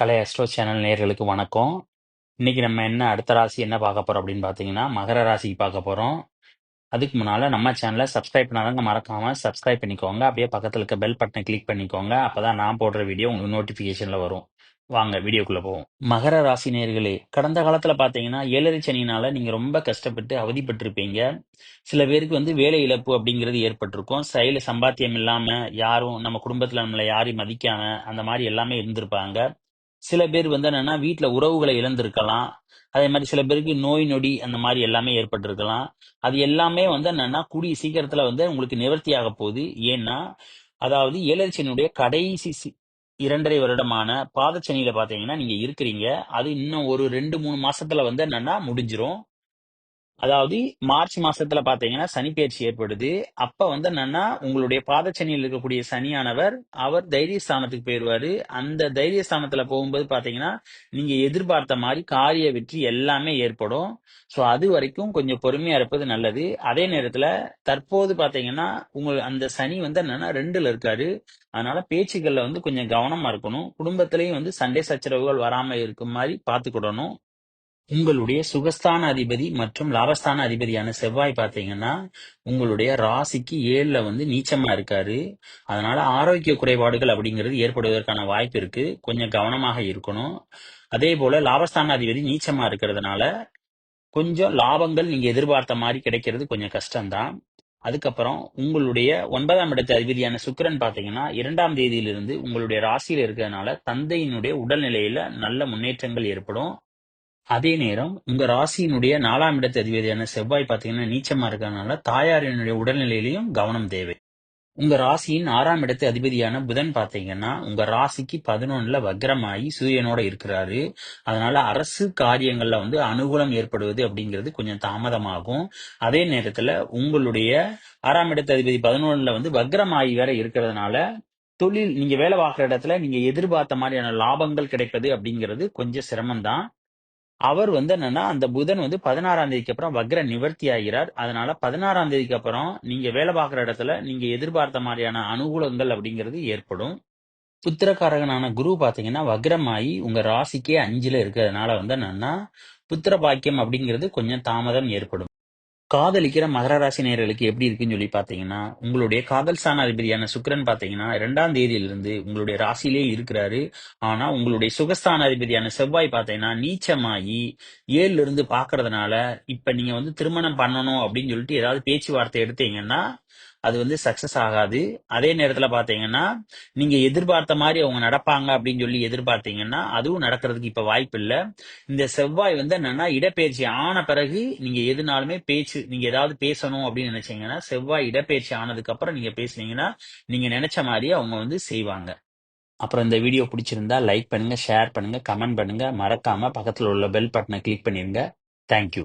கலை astro channel நேயர்களுக்கு வணக்கம். இன்னைக்கு நம்ம என்ன அடுத்த ராசி என்ன பார்க்க போறோம் அப்படின்னு பார்த்தீங்கன்னா மகர ராசிக்கு பார்க்க போறோம். அதுக்கு முன்னால நம்ம சேனலை சப்ஸ்கிரைப் பண்ணாதவங்க மறக்காம சப்ஸ்கிரைப் பண்ணிக்கோங்க. அப்படியே பக்கத்தில் இருக்க பெல் பட்டனை கிளிக் பண்ணிக்கோங்க. அப்பதான் நான் போடுற வீடியோ உங்களுக்கு நோட்டிபிகேஷன்ல வரும். வாங்க வீடியோக்குள்ள போவோம். மகர ராசி நேர்களே கடந்த காலத்துல பாத்தீங்கன்னா ஏழரை சனினால நீங்க ரொம்ப கஷ்டப்பட்டு அவதிப்பட்டிருப்பீங்க. சில பேருக்கு வந்து வேலை இழப்பு அப்படிங்கிறது ஏற்பட்டிருக்கும். செயல சம்பாத்தியம் இல்லாம யாரும் நம்ம குடும்பத்துல நம்மளை யாரையும் மதிக்காம அந்த மாதிரி எல்லாமே இருந்திருப்பாங்க. சில பேர் வந்து என்னன்னா வீட்டுல உறவுகளை இழந்திருக்கலாம். அதே மாதிரி சில பேருக்கு நோய் நொடி அந்த மாதிரி எல்லாமே ஏற்பட்டிருக்கலாம். அது எல்லாமே வந்து என்னன்னா கூடிய சீக்கிரத்துல வந்து உங்களுக்கு நிவர்த்தியாக போகுது. ஏன்னா அதாவது ஏழரிச்சனுடைய கடைசி சி- இரண்டரை வருடமான பாதச்சனியில பாத்தீங்கன்னா நீங்க இருக்கிறீங்க. அது இன்னும் ஒரு ரெண்டு மூணு மாசத்துல வந்து என்னன்னா முடிஞ்சிரும். அதாவது மார்ச் மாசத்துல பாத்தீங்கன்னா சனி பயிற்சி ஏற்படுது. அப்ப வந்து என்னன்னா உங்களுடைய பாதச்சனியில் இருக்கக்கூடிய சனியானவர் அவர் தைரியஸ்தானத்துக்கு போயிடுவாரு அந்த தைரியஸ்தானத்துல போகும்போது பாத்தீங்கன்னா நீங்க எதிர்பார்த்த மாதிரி காரிய வெற்றி எல்லாமே ஏற்படும். சோ அது வரைக்கும் கொஞ்சம் பொறுமையா இருப்பது நல்லது. அதே நேரத்துல தற்போது பாத்தீங்கன்னா உங்க அந்த சனி வந்து என்னன்னா ரெண்டுல இருக்காரு. அதனால பேச்சுக்கள்ல வந்து கொஞ்சம் கவனமா இருக்கணும். குடும்பத்திலையும் வந்து சண்டை சச்சரவுகள் வராம இருக்கும் மாதிரி பாத்துக்கிடணும். உங்களுடைய சுகஸ்தான அதிபதி மற்றும் லாபஸ்தான அதிபதியான செவ்வாய் பார்த்தீங்கன்னா உங்களுடைய ராசிக்கு ஏழுல வந்து நீச்சமா இருக்காரு. அதனால ஆரோக்கிய குறைபாடுகள் அப்படிங்கிறது ஏற்படுவதற்கான வாய்ப்பு இருக்கு. கொஞ்சம் கவனமாக இருக்கணும். அதே போல லாபஸ்தான அதிபதி நீச்சமா இருக்கிறதுனால கொஞ்சம் லாபங்கள் நீங்க எதிர்பார்த்த மாதிரி கிடைக்கிறது கொஞ்சம் கஷ்டம்தான். அதுக்கப்புறம் உங்களுடைய ஒன்பதாம் இடத்து அதிபதியான சுக்கரன் பாத்தீங்கன்னா இரண்டாம் தேதியிலிருந்து உங்களுடைய ராசியில இருக்கிறதுனால தந்தையினுடைய உடல்நிலையில நல்ல முன்னேற்றங்கள் ஏற்படும். அதே நேரம் உங்க ராசியினுடைய நாலாம் இடத்து அதிபதியான செவ்வாய் பாத்தீங்கன்னா நீச்சமா இருக்கிறதுனால தாயாரினுடைய உடல்நிலையிலையும் கவனம் தேவை. உங்க ராசியின் ஆறாம் இடத்து அதிபதியான புதன் பாத்தீங்கன்னா உங்க ராசிக்கு பதினொன்னுல வக்ரமாயி சூரியனோட இருக்கிறாரு. அதனால அரசு காரியங்கள்ல வந்து அனுகூலம் ஏற்படுவது அப்படிங்கிறது கொஞ்சம் தாமதமாகும். அதே நேரத்துல உங்களுடைய ஆறாம் இடத்து அதிபதி பதினொன்னுல வந்து வக்ரமாயி வேற இருக்கிறதுனால தொழில் நீங்க வேலை பார்க்குற இடத்துல நீங்க எதிர்பார்த்த மாதிரியான லாபங்கள் கிடைப்பது அப்படிங்கிறது கொஞ்சம் சிரமம்தான். அவர் வந்து என்னன்னா அந்த புதன் வந்து பதினாறாம் தேதிக்கு அப்புறம் வக்ர நிவர்த்தி ஆகிறார். அதனால பதினாறாம் தேதிக்கு அப்புறம் நீங்க வேலை பார்க்குற இடத்துல நீங்க எதிர்பார்த்த மாதிரியான அனுகூலங்கள் அப்படிங்கிறது ஏற்படும். புத்திரக்காரகனான குரு பாத்தீங்கன்னா வக்ரமாயி உங்க ராசிக்கே அஞ்சுல இருக்கிறதுனால வந்து என்னன்னா புத்திர பாக்கியம் அப்படிங்கிறது கொஞ்சம் தாமதம் ஏற்படும். காதலிக்கிற மகர ராசி நேயர்களுக்கு எப்படி இருக்குன்னு சொல்லி பாத்தீங்கன்னா உங்களுடைய காதல் ஸ்தான அதிபதியான சுக்கரன் பாத்தீங்கன்னா இரண்டாம் தேதியிலிருந்து உங்களுடைய ராசியிலே இருக்கிறாரு. ஆனா உங்களுடைய சுகஸ்தான அதிபதியான செவ்வாய் பாத்தீங்கன்னா நீச்சமாகி ஏழுல இருந்து பாக்குறதுனால இப்ப நீங்க வந்து திருமணம் பண்ணணும் அப்படின்னு சொல்லிட்டு ஏதாவது பேச்சுவார்த்தை எடுத்தீங்கன்னா அது வந்து சக்சஸ் ஆகாது. அதே நேரத்துல பாத்தீங்கன்னா நீங்க எதிர்பார்த்த மாதிரி அவங்க நடப்பாங்க அப்படின்னு சொல்லி எதிர்பார்த்தீங்கன்னா அதுவும் நடக்கிறதுக்கு இப்ப வாய்ப்பு இல்ல. இந்த செவ்வாய் வந்து என்னன்னா இடப்பெயர்ச்சி ஆன பிறகு நீங்க எதுனாலுமே பேச்சு நீங்க ஏதாவது பேசணும் அப்படின்னு நினைச்சீங்கன்னா செவ்வாய் இடப்பெயர்ச்சி ஆனதுக்கு அப்புறம் நீங்க பேசுனீங்கன்னா நீங்க நினைச்ச மாதிரி அவங்க வந்து செய்வாங்க. அப்புறம் இந்த வீடியோ பிடிச்சிருந்தா லைக் பண்ணுங்க ஷேர் பண்ணுங்க கமெண்ட் பண்ணுங்க. மறக்காம பக்கத்துல உள்ள பெல் பட்டனை கிளிக் பண்ணிருங்க. தேங்க்யூ